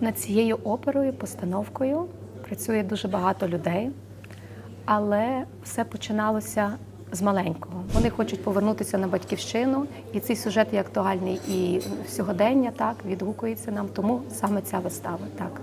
Над цією оперою, постановкою працює дуже багато людей, але все починалося з маленького. Вони хочуть повернутися на батьківщину, і цей сюжет є актуальний і сьогодення так відгукується нам. Тому саме ця вистава так.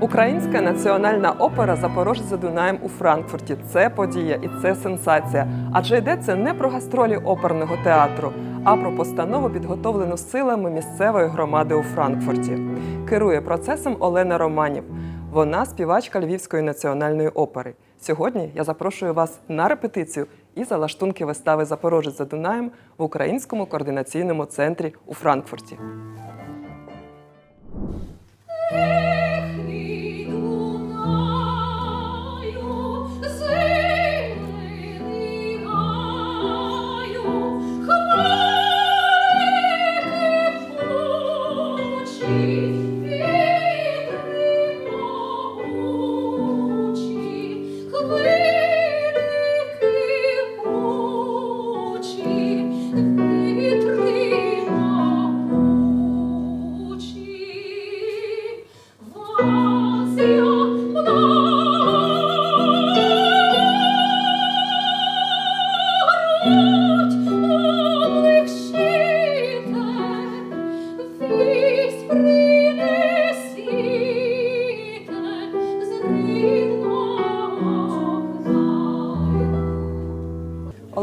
Українська національна опера Запорожець за Дунаєм у Франкфурті. Це подія і це сенсація. Адже йдеться не про гастролі оперного театру, а про постанову, підготовлену силами місцевої громади у Франкфурті. Керує процесом Олена Романів. Вона співачка Львівської національної опери. Сьогодні я запрошую вас на репетицію і залаштунки вистави Запорожець за Дунаєм в Українському координаційному центрі у Франкфурті.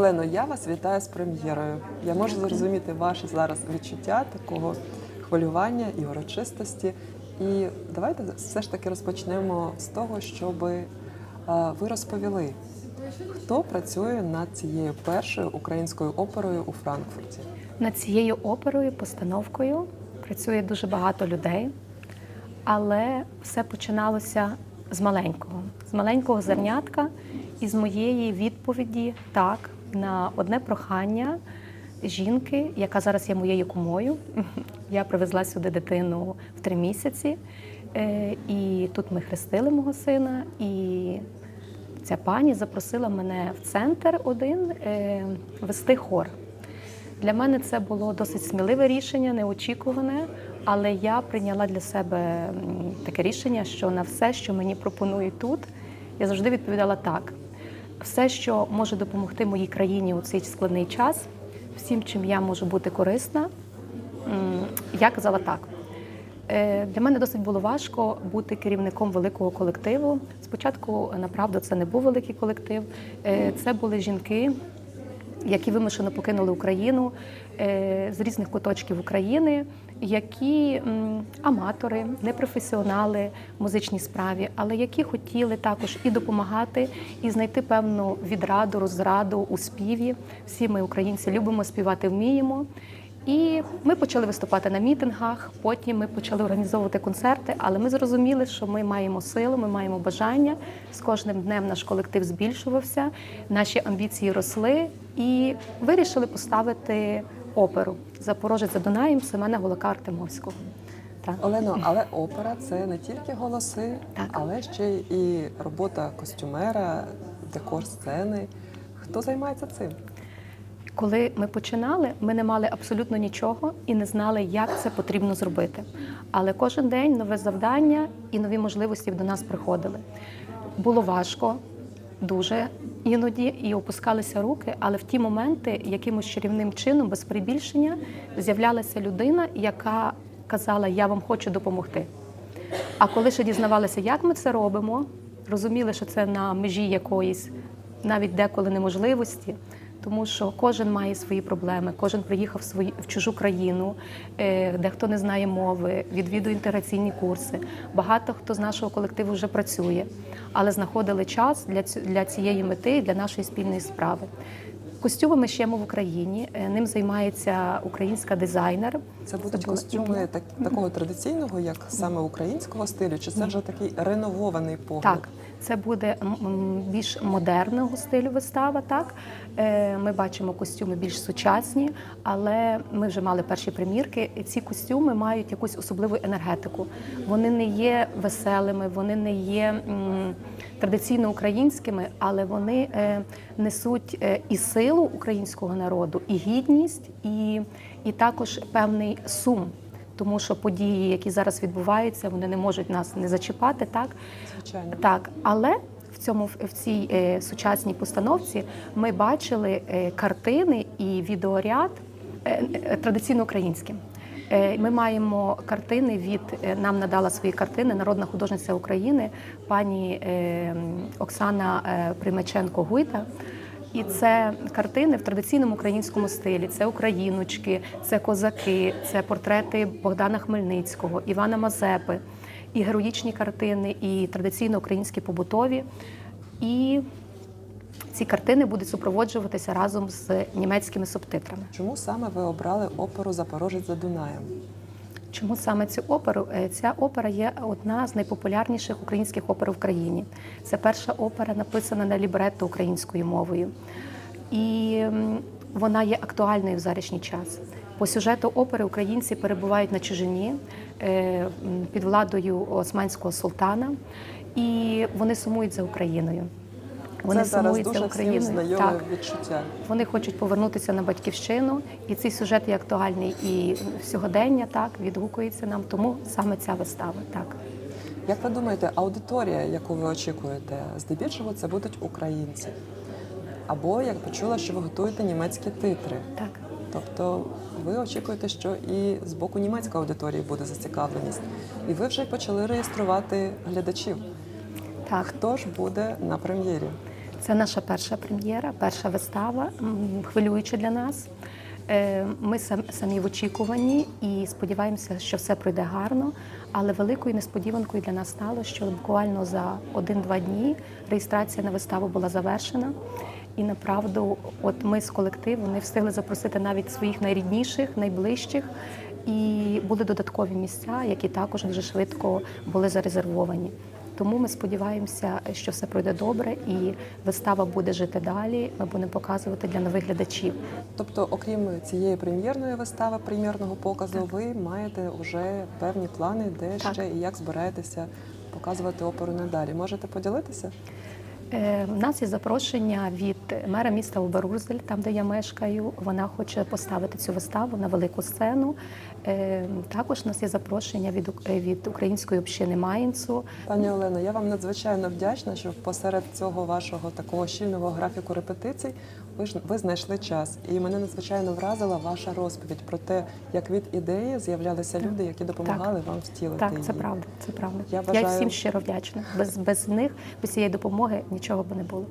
Олено, я вас вітаю з прем'єрою. Я можу зрозуміти ваші зараз відчуття такого хвилювання і урочистості. І давайте все ж таки розпочнемо з того, щоб е, ви розповіли, хто працює над цією першою українською оперою у Франкфурті. Над цією оперою, постановкою працює дуже багато людей, але все починалося з маленького, з маленького зернятка і з моєї відповіді так на одне прохання жінки, яка зараз є моєю кумою. Я привезла сюди дитину в три місяці, е, і тут ми хрестили мого сина. І ця пані запросила мене в центр один е, вести хор. Для мене це було досить сміливе рішення, неочікуване, але я прийняла для себе таке рішення, що на все, що мені пропонують тут, я завжди відповідала так. Все, що може допомогти моїй країні у цей складний час, всім, чим я можу бути корисна, я казала так. Е, Для мене досить було важко бути керівником великого колективу. Спочатку, направду, це не був великий колектив. Е, Це були жінки, які вимушено покинули Україну е, з різних куточків України, які аматори, непрофесіонали в музичній справі, але які хотіли також і допомагати, і знайти певну відраду, розраду у співі. Всі ми, українці, любимо співати, вміємо. І ми почали виступати на мітингах. Потім ми почали організовувати концерти. Але ми зрозуміли, що ми маємо силу, ми маємо бажання. З кожним днем наш колектив збільшувався, наші амбіції росли і вирішили поставити оперу Запорожець за Дунаєм Семена Голака Артемовського. Так. Олено, але опера це не тільки голоси, Так. але ще і робота костюмера, декор сцени. Хто займається цим? Коли ми починали, ми не мали абсолютно нічого і не знали, як це потрібно зробити. Але кожен день нове завдання і нові можливості до нас приходили. Було важко, дуже іноді, і опускалися руки, але в ті моменти якимось чарівним чином, без прибільшення, з'являлася людина, яка казала: Я вам хочу допомогти. А коли ще дізнавалися, як ми це робимо, розуміли, що це на межі якоїсь навіть деколи неможливості, тому що кожен має свої проблеми, кожен приїхав в, свої, в чужу країну, е, дехто не знає мови, відвідує інтеграційні курси. Багато хто з нашого колективу вже працює, але знаходили час для, для цієї мети, для нашої спільної справи. Костюми ми шиємо в Україні. е, Ним займається українська дизайнер. Це будуть костюми так, такого традиційного, як саме українського стилю, чи це вже такий реновований погляд? Так, Це буде більш модерного стилю вистава. Так Е, ми бачимо костюми більш сучасні, але ми вже мали перші примірки. І ці костюми мають якусь особливу енергетику. Вони не є веселими, вони не є традиційно українськими, але вони е, несуть е, і силу українського народу, і гідність, і, і також певний сум. Тому що події, які зараз відбуваються, вони не можуть нас не зачіпати, так Звичайно. так, але в цьому в цій е, сучасній постановці ми бачили е, картини і відеоряд е, е, традиційно українським. Е, Ми маємо картини від е, нам надала свої картини народна художниця України, пані е, Оксана е, Примаченко Гуйта. І це картини в традиційному українському стилі. Це україночки, це козаки, це портрети Богдана Хмельницького, Івана Мазепи, і героїчні картини, і традиційно українські побутові. І ці картини будуть супроводжуватися разом з німецькими субтитрами. Чому саме ви обрали оперу Запорожець за Дунаєм? Чому саме цю оперу? Е, Ця опера є одна з найпопулярніших українських опер в країні. Це перша опера, написана на лібретто українською мовою. І вона є актуальною в зарішній час. По сюжету опери українці перебувають на чужині е, під владою османського султана, і вони сумують за Україною. Вони Це зараз дуже всім Україною. знайоме Так. відчуття. Вони хочуть повернутися на батьківщину, і цей сюжет є актуальний і сьогодення так відгукується нам. Тому саме ця вистава. Так Як ви думаєте, аудиторія, яку ви очікуєте, здебільшого це будуть українці? Або як почула, що ви готуєте німецькі титри. так. Тобто ви очікуєте, що і з боку німецької аудиторії буде зацікавленість. І ви вже почали реєструвати глядачів. Так, Хто ж буде на прем'єрі? Це наша перша прем'єра, перша вистава, хвилююча для нас. Е, Ми самі в очікуванні і сподіваємося, що все пройде гарно. Але великою несподіванкою для нас стало, що буквально за один-два дні реєстрація на виставу була завершена. І направду, от ми з колективу не встигли запросити навіть своїх найрідніших, найближчих. І були додаткові місця, які також дуже швидко були зарезервовані. Тому ми сподіваємося, що все пройде добре, і вистава буде жити далі. Ми будемо показувати для нових глядачів. Тобто, окрім цієї прем'єрної вистави, прем'єрного показу, ви маєте вже певні плани, де Так. ще і як збираєтеся показувати оперу надалі. Можете поділитися? Е, У нас є запрошення від мера міста Оберузель, там де я мешкаю. Вона хоче поставити цю виставу на велику сцену. Е, Також у нас є запрошення від, е, від української общини Маїнцу. Пані Олено, я вам надзвичайно вдячна, що посеред цього вашого такого щільного графіку репетицій ви ж ви знайшли час. І мене надзвичайно вразила ваша розповідь про те, як від ідеї з'являлися люди, які допомагали вам втілити Так, її. це правда. Це правда. Я Я, бажаю- всім щиро вдячна. Без, без них, без цієї допомоги нічого б не було.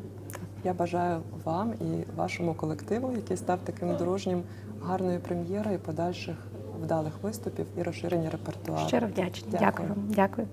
Я бажаю вам і вашому колективу, який став таким дружнім, гарної прем'єри і подальших вдалих виступів і розширення репертуару. Щиро вдячна. Дякую. Дякую вам. Дякую.